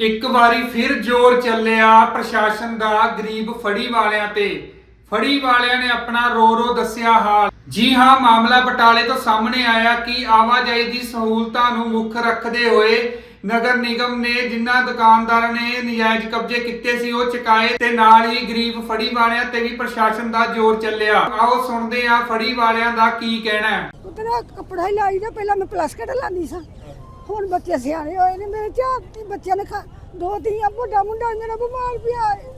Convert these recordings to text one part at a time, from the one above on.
ਇੱਕ ਵਾਰੀ ਫਿਰ ਜ਼ੋਰ ਚੱਲਿਆ ਪ੍ਰਸ਼ਾਸਨ ਦਾ ਗਰੀਬ ਫੜੀ ਵਾਲਿਆਂ ਤੇ। ਫੜੀ ਵਾਲਿਆਂ ਨੇ ਆਪਣਾ ਰੋ ਰੋ ਦੱਸਿਆ ਹਾਲ। ਜੀ ਹਾਂ, ਮਾਮਲਾ ਬਟਾਲੇ ਤੋਂ ਸਾਹਮਣੇ ਆਇਆ ਕਿ ਆਵਾਜਾਈ ਦੀ ਸਹੂਲਤਾਂ ਨੂੰ ਮੁੱਖ ਰੱਖਦੇ ਹੋਏ ਨਗਰ ਨਿਗਮ ਨੇ ਜਿਨ੍ਹਾਂ ਦੁਕਾਨਦਾਰਾਂ ਨੇ ਨਜਾਇਜ਼ ਕਬਜ਼ੇ ਕੀਤੇ ਸੀ, ਉਹ ਚੁਕਾਏ ਤੇ ਨਾਲ ਹੀ ਗਰੀਬ ਫੜੀ ਵਾਲਿਆਂ ਤੇ ਵੀ ਪ੍ਰਸ਼ਾਸਨ ਦਾ ਜ਼ੋਰ ਚੱਲਿਆ। ਆਓ ਸੁਣਦੇ ਆ ਫੜੀ ਵਾਲਿਆਂ ਦਾ ਕੀ ਕਹਿਣਾ ਹੈ। ਉਤਰਾ ਕੱਪੜਾ ਹੀ ਲਾਈ ਪਹਿਲਾਂ ਮੈਂ ਪਲਸਕਟ ਲਾਉਂਦੀ ਸਾਂ? ਹੁਣ ਬੱਚੇ ਸਿਆਣੇ ਹੋਏ ਨੇ ਮੇਰੇ ਚਾਰ ਤੀ ਬੱਚਿਆਂ ਨੇ ਖਾ ਦੋ ਧੀਆਂ ਵੱਡਾ ਮੁੰਡਾ ਮੇਰਾ ਬਿਮਾਰ ਪਿਆ ਹੈ।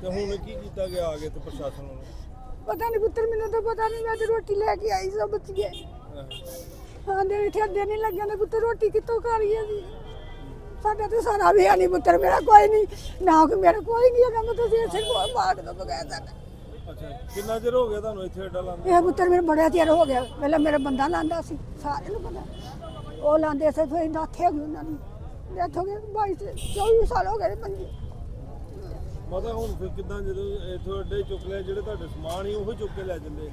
ਤੇ ਹੁਣ ਕੀ ਕੀਤਾ ਗਿਆ ਆਗੇ ਤੇ ਪ੍ਰਸ਼ਾਸਨ ਨੂੰ ਪਤਾ ਨਹੀਂ ਪੁੱਤਰ ਮੈਨੂੰ ਤਾਂ ਪਤਾ ਨਹੀਂ ਮੈਂ ਤੇ ਰੋਟੀ ਲੈ ਕੇ ਆਈ ਸਾਂ ਬੱਚੀਏ ਹਾਂ ਦੇ ਇੱਥੇ ਅੱਡੇ ਨਹੀਂ ਲੱਗਿਆ ਨੇ ਪੁੱਤਰ ਰੋਟੀ ਕਿੱਥੋਂ ਖਾਣੀਏ ਜੀ ਸਾਡਾ ਤੇ ਸਾਰਾ ਵੀ ਨਹੀਂ ਪੁੱਤਰ ਮੇਰਾ ਕੋਈ ਨਹੀਂ ਨਾ ਕੋਈ ਮੇਰਾ ਕੋਈ ਨਹੀਂ ਹੈਗਾ ਮੈਂ ਤੁਸੀਂ ਇਸੇ ਕੋਲ ਮਾਰ ਦੋ ਬਗੈਰ ਸਾਡਾ ਅੱਛਾ ਕਿੰਨਾ ਚਿਰ ਹੋ ਗਿਆ ਤੁਹਾਨੂੰ ਇੱਥੇ ਅੱਡਾ ਲਾਉਂਦੇ? ਇਹ ਪੁੱਤਰ ਮੇਰੇ ਬੜਾ ਚਿਰ ਹੋ ਗਿਆ ਪਹਿਲਾਂ ਮੇਰਾ ਬੰਦਾ ਲਾਂਦਾ ਸੀ ਸਾਰਿਆਂ ਨੂੰ ਪਤਾ। ਉਹ ਲਾਂਦੇ ਸੀ ਫਿਰ ਨਾਥੇ ਹੋ ਗਈ ਉਹਨਾਂ ਨੂੰ ਡੈਥ ਹੋ ਗਈ 22 24 ਸਾਲ ਹੋ ਗਏ ਪੰਜੀ ਮਤਲਬ ਹੁਣ ਫਿਰ ਕਿਦਾਂ ਜਦੋਂ ਇੱਥੋਂ ਅੱਡੇ ਚੁੱਕ ਲਿਆ ਜਿਹੜੇ ਤੁਹਾਡੇ ਸਮਾਨ ਹੀ ਉਹ ਚੁੱਕ ਕੇ ਲੈ ਜਾਂਦੇ?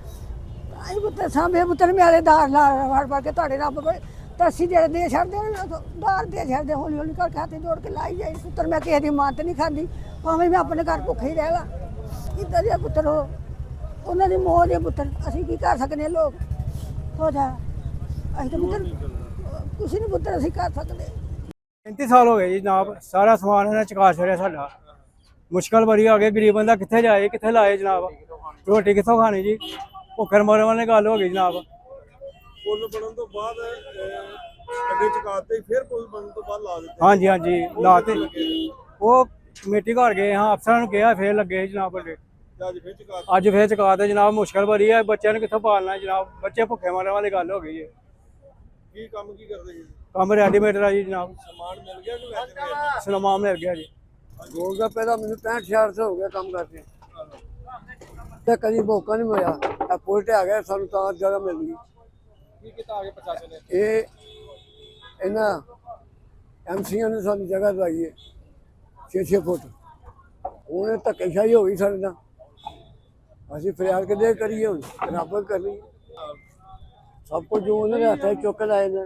ਆਈ ਪੁੱਤਰ ਸਾਹਮਣੇ ਪੁੱਤਰ ਮੇਰੇ ਦਾਰ ਲਾ ਵੜ ਵੜ ਕੇ ਤੁਹਾਡੇ ਰੱਬ ਕੋਲ ਤਾਂ ਅਸੀਂ ਜਿਹੜੇ ਦੇ ਛੱਡਦੇ ਨੇ ਦਾਰ ਦੇ ਛੱਡਦੇ ਹੌਲੀ ਹੌਲੀ ਕਰਕੇ ਹੱਥ ਜੋੜ ਕੇ ਲਾਈ ਜਾਈ ਪੁੱਤਰ ਮੈਂ ਕਿਸੇ ਦੀ ਮਾਤ ਨਹੀਂ ਖਾਂਦੀ ਭਾਵੇਂ ਮੈਂ ਆਪਣੇ ਘਰ ਭੁੱਖੇ ਹੀ ਰਹਿ ਲਾ। ਇੱਦਾਂ ਦੇ ਪੁੱਤਰ ਉਹ? ਉਹਨਾਂ ਦੀ ਮੌਤ ਦੇ ਪੁੱਤਰ ਅਸੀਂ ਕੀ ਕਰ ਸਕਦੇ ਲੋਕ? ਹੋ ਜਾ। ਅਸੀਂ ਤਾਂ ਪੁੱਤਰ ਕੁਛ ਨਹੀਂ ਪੁੱਤਰ ਅਸੀਂ ਕਰ ਸਕਦੇ। 35 ਸਾਲ ਹੋ ਗਏ ਜੀ ਜਨਾਬ ਸਾਰਾ ਸਮਾਨ ਇਹਨਾਂ ਚਕਾ ਛੜਿਆ ਸਾਡਾ। ਮੁਸ਼ਕਲ ਬੜੀ ਆ ਗਈ ਗਰੀਬ ਬੰਦਾ ਕਿੱਥੇ ਜਾਏ ਕਿੱਥੇ ਲਾਏ ਜਨਾਬ? ਰੋਟੀ ਕਿੱਥੋਂ ਖਾਣੀ ਜੀ? ਭੁੱਖਰ ਮਰਨ ਵਾਲੀ ਗੱਲ ਹੋ ਗਈ ਜਨਾਬ। ਪੁੱਲ ਬਣਨ ਤੋਂ ਬਾਅਦ ਅੱਡੇ ਚੁਕਾਤੇ ਫਿਰ ਪੁੱਲ ਬਣਨ ਤੋਂ ਬਾਅਦ ਲਾ ਦਿੱਤੇ। ਹਾਂਜੀ ਹਾਂਜੀ ਲਾਤੇ। ਉਹ ਕਮੇਟੀ ਘਰ ਗਏ ਹਾਂ ਅਫਸਰਾਂ ਨੂੰ ਕਿਹਾ ਫੇਰ ਲੱਗੇ ਜਨਾਬ ਚੁਕਾਤੇ। ਅੱਜ ਫੇਰ ਚਕਾਤੇ ਜਨਾਬ ਮੁਸ਼ਕਲ ਬੜੀ ਹੈ ਬੱਚਿਆਂ ਨੂੰ ਕਿੱਥੋਂ ਪਾਲਣਾ ਜਨਾਬ? ਬੱਚੇ ਭੁੱਖੇ ਮਰਨ ਵਾਲੀ ਗੱਲ ਹੋ ਗਈ ਹੈ ਕੀ ਕੰਮ ਕੀ ਕਰਦੇ ਜੀ? ਕੰਮ ਰੈਡੀਮੇਡ ਆ ਜੀ ਜਨਾਬ। ਸਮਾਨ ਮਿਲ ਗਿਆ ਕਿ ਵੈਸੇ ਮਿਲਿਆ? ਸਨਮਾਮ ਮਿਲ ਗਿਆ ਜੀ। ਗੋਲਗਾ ਪਹਿਲਾਂ ਮੈਨੂੰ 65 66 ਸਾਲ ਹੋ ਗਿਆ ਕੰਮ ਕਰਦੇ ਤੇ ਕਦੀ ਮੌਕਾ ਨਹੀਂ ਮਿਲਿਆ। ਆ ਪੁਲਟ ਆ ਗਿਆ ਸਾਨੂੰ ਤਾਂ ਜਗ੍ਹਾ ਮਿਲ ਗਈ। ਕੀ ਕੀਤਾ ਆਗੇ ਪ੍ਰਸ਼ਾਸਨ ਨੇ? ਇਹ ਇਹਨਾਂ ਐਮਸੀਆਂ ਨੇ ਸਾਨੂੰ ਜਗ੍ਹਾ ਦਵਾਈ ਹੈ 6-6 ਫੁੱਟ। ਹੁਣ ਇਹ ਧੱਕੇਸ਼ਾਹੀ ਹੋ ਗਈ ਸਾਡੇ ਨਾਲ। ਅਸੀਂ ਫਰਿਆਦ ਕਿਤੇ ਕਰੀਏ ਹੁਣ? ਰੱਬ ਕਰਨੀ। ਸਭ ਕੁਝ ਜੋ ਉਹਨਾਂ ਦੇ ਹੱਥਾਂ 'ਚ ਚੁੱਕ ਲਾਏ ਨੇ।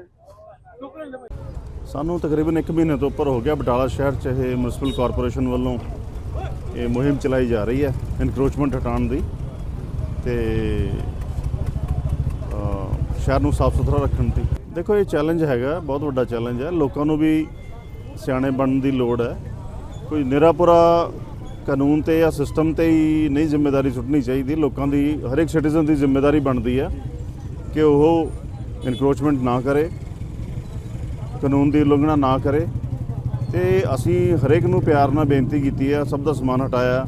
ਸਾਨੂੰ ਤਕਰੀਬਨ 1 ਮਹੀਨੇ ਤੋਂ ਉੱਪਰ ਹੋ ਗਿਆ ਬਟਾਲਾ ਸ਼ਹਿਰ 'ਚ ਇਹ ਮਿਊਨਿਸਪਲ ਕਾਰਪੋਰੇਸ਼ਨ ਵੱਲੋਂ ਇਹ ਮੁਹਿੰਮ ਚਲਾਈ ਜਾ ਰਹੀ ਹੈ ਇਨਕਰੋਚਮੈਂਟ ਹਟਾਉਣ ਦੀ। ਤੇ ਸ਼ਹਿਰ ਨੂੰ ਸਾਫ਼ ਸੁਥਰਾ ਰੱਖਣ ਦੀ। ਦੇਖੋ, ਇਹ ਚੈਲੰਜ ਹੈਗਾ, ਬਹੁਤ ਵੱਡਾ ਚੈਲੰਜ ਹੈ। ਲੋਕਾਂ ਨੂੰ ਵੀ ਸਿਆਣੇ ਬਣਨ ਦੀ ਲੋੜ ਹੈ। ਕੋਈ ਨਿਰਾਪੁਰਾ ਕਾਨੂੰਨ ਤੇ ਜਾਂ ਸਿਸਟਮ ਤੇ ਹੀ ਨਹੀਂ ਜ਼ਿੰਮੇਵਾਰੀ ਸੁੱਟਣੀ ਚਾਹੀਦੀ। ਲੋਕਾਂ ਦੀ ਹਰ ਇੱਕ ਸਿਟੀਜ਼ਨ ਦੀ ਜ਼ਿੰਮੇਵਾਰੀ ਬਣਦੀ ਹੈ। ਕਿ ਉਹ ਇਨਕਰੋਚਮੈਂਟ ਨਾ ਕਰੇ, ਕਾਨੂੰਨ ਦੀ ਉਲੰਘਣਾ ਨਾ ਕਰੇ। ਤੇ ਅਸੀਂ ਹਰੇਕ ਨੂੰ ਪਿਆਰ ਨਾਲ ਬੇਨਤੀ ਕੀਤੀ ਹੈ ਸਭ ਦਾ ਸਮਾਨ ਹਟਾਇਆ।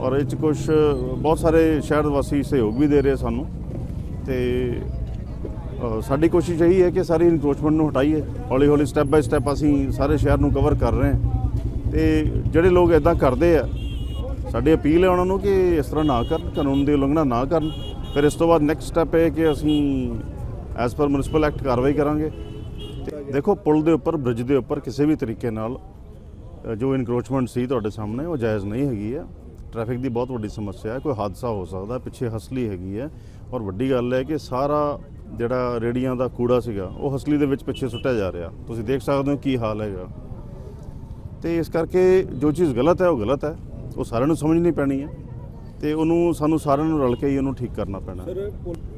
ਔਰ ਇਹ ਚ ਕੁਝ ਬਹੁਤ ਸਾਰੇ ਸ਼ਹਿਰ ਵਾਸੀ ਸਹਿਯੋਗ ਵੀ ਦੇ ਰਹੇ ਸਾਨੂੰ। ਤੇ ਸਾਡੀ ਕੋਸ਼ਿਸ਼ ਇਹੀ ਹੈ ਕਿ ਸਾਰੀ ਇਨਕਰੋਚਮੈਂਟ ਨੂੰ ਹਟਾਈਏ। ਹੌਲੀ ਹੌਲੀ ਸਟੈਪ ਬਾਈ ਸਟੈਪ ਅਸੀਂ ਸਾਰੇ ਸ਼ਹਿਰ ਨੂੰ ਕਵਰ ਕਰ ਰਹੇ ਹਾਂ। ਤੇ ਜਿਹੜੇ ਲੋਕ ਇਦਾਂ ਕਰਦੇ ਆ, ਸਾਡੀ ਅਪੀਲ ਹੈ ਉਹਨਾਂ ਨੂੰ ਕਿ ਇਸ ਤਰ੍ਹਾਂ ਨਾ ਕਰਨ, ਕਾਨੂੰਨ ਦੀ ਉਲੰਘਣਾ ਨਾ ਕਰਨ। ਫਿਰ ਇਸ ਤੋਂ ਬਾਅਦ ਨੈਕਸਟ ਸਟੈਪ ਇਹ ਕਿ ਅਸੀਂ ਐਸ ਪਰ ਮਿਊਨਿਸਪਲ ਐਕਟ ਕਾਰਵਾਈ ਕਰਾਂਗੇ। ਤੇ ਦੇਖੋ, ਪੁਲ ਦੇ ਉੱਪਰ ਬ੍ਰਿਜ ਦੇ ਉੱਪਰ ਕਿਸੇ ਵੀ ਤਰੀਕੇ ਨਾਲ ਜੋ ਇਨਕਰੋਚਮੈਂਟ ਸੀ ਤੁਹਾਡੇ ਸਾਹਮਣੇ, ਉਹ ਜਾਇਜ਼ ਨਹੀਂ ਹੈਗੀ ਹੈ। ਟ੍ਰੈਫਿਕ ਦੀ ਬਹੁਤ ਵੱਡੀ ਸਮੱਸਿਆ ਹੈ, ਕੋਈ ਹਾਦਸਾ ਹੋ ਸਕਦਾ ਪਿੱਛੇ ਹਸਲੀ ਹੈਗੀ ਹੈ। ਔਰ ਵੱਡੀ ਗੱਲ ਹੈ ਕਿ ਸਾਰਾ ਜਿਹੜਾ ਰੇੜੀਆਂ ਦਾ ਕੂੜਾ ਸੀਗਾ, ਉਹ ਹਸਲੀ ਦੇ ਵਿੱਚ ਪਿੱਛੇ ਸੁੱਟਿਆ ਜਾ ਰਿਹਾ। ਤੁਸੀਂ ਦੇਖ ਸਕਦੇ ਹੋ ਕੀ ਹਾਲ ਹੈਗਾ। ਤੇ ਇਸ ਕਰਕੇ ਜੋ ਚੀਜ਼ ਗਲਤ ਹੈ, ਉਹ ਗਲਤ ਹੈ। ਉਹ ਸਾਰਿਆਂ ਨੂੰ ਸਮਝਣੀ ਪੈਣੀ ਹੈ। ਤੇ ਉਹਨੂੰ ਸਾਨੂੰ ਸਾਰਿਆਂ ਨੂੰ ਰਲ ਕੇ ਹੀ ਉਹਨੂੰ ਠੀਕ ਕਰਨਾ ਪੈਣਾ।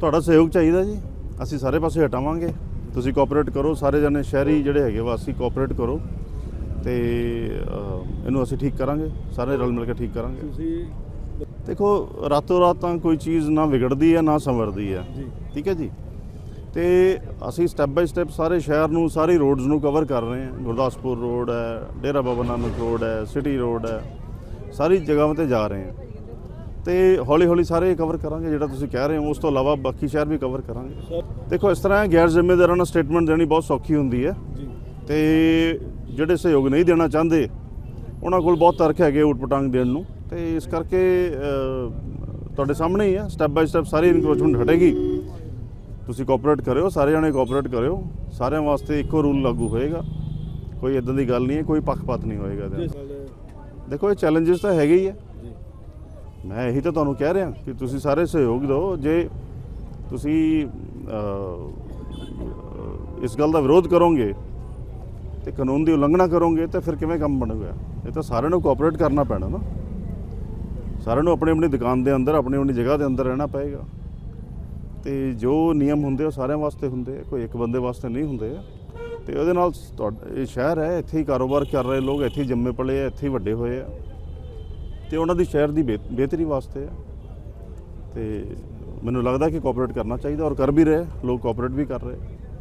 ਤੁਹਾਡਾ ਸਹਿਯੋਗ ਚਾਹੀਦਾ ਜੀ। ਅਸੀਂ ਸਾਰੇ ਪਾਸੇ ਹਟਾਵਾਂਗੇ। ਤੁਸੀਂ ਕੋਆਪਰੇਟ ਕਰੋ ਸਾਰੇ ਜਣੇ ਸ਼ਹਿਰੀ ਜਿਹੜੇ ਹੈਗੇ ਵਾਸੀ ਕੋਆਪਰੇਟ ਕਰੋ ਤੇ ਇਹਨੂੰ ਅਸੀਂ ਠੀਕ ਕਰਾਂਗੇ ਸਾਰੇ ਰਲ ਮਿਲ ਕੇ ਠੀਕ ਕਰਾਂਗੇ। ਦੇਖੋ ਰਾਤੋਂ ਰਾਤ ਤਾਂ ਕੋਈ ਚੀਜ਼ ਨਾ ਵਿਗੜਦੀ ਹੈ ਨਾ ਸੰਵਰਦੀ ਹੈ। ਠੀਕ ਹੈ ਜੀ? ਤੇ ਅਸੀਂ ਸਟੈਪ ਬਾਈ ਸਟੈਪ ਸਾਰੇ ਸ਼ਹਿਰ ਨੂੰ ਸਾਰੀ ਰੋਡਸ ਨੂੰ ਕਵਰ ਕਰ ਰਹੇ ਹਾਂ। ਗੁਰਦਾਸਪੁਰ ਰੋਡ ਹੈ ਡੇਰਾ ਬਾਬਾ ਨਾਨਕ ਰੋਡ ਹੈ ਸਿਟੀ ਰੋਡ ਹੈ ਸਾਰੀ ਜਗ੍ਹਾਵਾਂ ਤੇ ਜਾ ਰਹੇ ਹਾਂ। ਤੇ ਹੌਲੀ ਹੌਲੀ ਸਾਰੇ ਕਵਰ ਕਰਾਂਗੇ ਜਿਹੜਾ ਤੁਸੀਂ ਕਹਿ ਰਹੇ ਹੋ ਉਸ ਤੋਂ ਇਲਾਵਾ ਬਾਕੀ ਸ਼ਹਿਰ ਵੀ ਕਵਰ ਕਰਾਂਗੇ। ਦੇਖੋ ਇਸ ਤਰ੍ਹਾਂ ਗੈਰ ਜ਼ਿੰਮੇਦਾਰਾਂ ਨੂੰ ਸਟੇਟਮੈਂਟ ਦੇਣੀ ਬਹੁਤ ਸੌਖੀ ਹੁੰਦੀ ਹੈ। ਤੇ ਜਿਹੜੇ ਸਹਿਯੋਗ ਨਹੀਂ ਦੇਣਾ ਚਾਹੁੰਦੇ ਉਹਨਾਂ ਕੋਲ ਬਹੁਤ ਤਰਕ ਹੈਗੇ ਉਟਪਟਾਂਗ ਦੇਣ ਨੂੰ। ਤੇ ਇਸ ਕਰਕੇ ਤੁਹਾਡੇ ਸਾਹਮਣੇ ਹੀ ਹੈ ਸਟੈਪ ਬਾਈ ਸਟੈਪ ਸਾਰੀ ਇਨਕਰੋਚਮੈਂਟ ਹਟੇਗੀ। ਤੁਸੀਂ ਕੋਆਪਰੇਟ ਕਰਿਓ ਸਾਰੇ ਜਣੇ ਕੋਆਪਰੇਟ ਕਰਿਓ ਸਾਰਿਆਂ ਵਾਸਤੇ ਇੱਕੋ ਰੂਲ ਲਾਗੂ ਹੋਏਗਾ। ਕੋਈ ਇਦਾਂ ਦੀ ਗੱਲ ਨਹੀਂ ਹੈ ਕੋਈ ਪੱਖਪਾਤ ਨਹੀਂ ਹੋਏਗਾ ਦੇਖੋ ਇਹ ਚੈਲੰਜਸ ਤਾਂ ਹੈਗੇ ਹੀ ਜੀ ਮੈਂ ਇਹੀ ਤਾਂ ਤੁਹਾਨੂੰ ਕਹਿ ਰਿਹਾ ਕਿ ਤੁਸੀਂ ਸਾਰੇ ਸਹਿਯੋਗ ਦਿਓ ਜੇ ਤੁਸੀਂ ਇਸ ਗੱਲ ਦਾ ਵਿਰੋਧ ਕਰੋਗੇ ਤੇ ਕਾਨੂੰਨ ਦੀ ਉਲੰਘਣਾ ਕਰੋਗੇ ਤਾਂ ਫਿਰ ਕਿਵੇਂ ਕੰਮ ਬਣੂਗਾ? ਇਹ ਤਾਂ ਸਾਰਿਆਂ ਨੂੰ ਕੋਆਪਰੇਟ ਕਰਨਾ ਪੈਣਾ ਨਾ। ਸਾਰਿਆਂ ਨੂੰ ਆਪਣੀ ਆਪਣੀ ਦੁਕਾਨ ਦੇ ਅੰਦਰ, ਆਪਣੀ ਆਪਣੀ ਜਗ੍ਹਾ ਦੇ ਅੰਦਰ ਰਹਿਣਾ ਪਏਗਾ। ਤੇ ਜੋ ਨਿਯਮ ਹੁੰਦੇ ਉਹ ਸਾਰਿਆਂ ਵਾਸਤੇ ਹੁੰਦੇ ਆ, ਕੋਈ ਇੱਕ ਬੰਦੇ ਵਾਸਤੇ ਨਹੀਂ ਹੁੰਦੇ ਆ। ਤੇ ਉਹਦੇ ਨਾਲ ਤੁਹਾ- ਇਹ ਸ਼ਹਿਰ ਹੈ, ਇੱਥੇ ਹੀ ਕਾਰੋਬਾਰ ਕਰ ਰਹੇ ਲੋਕ, ਇੱਥੇ ਹੀ ਜੰਮੇ ਪਲੇ ਆ, ਇੱਥੇ ਹੀ ਵੱਡੇ ਹੋਏ ਆ। ਤੇ ਉਹਨਾਂ ਦੀ ਸ਼ਹਿਰ ਦੀ ਬਿਹ- ਬਿਹਤਰੀ ਵਾਸਤੇ ਆ। ਤੇ ਮੈਨੂੰ ਲੱਗਦਾ ਕਿ ਕੋਆਪਰੇਟ ਕਰਨਾ ਚਾਹੀਦਾ ਔਰ ਕਰ ਵੀ ਰਹੇ, ਲੋਕ ਕੋਆਪਰੇਟ ਵੀ ਕਰ ਰਹੇ।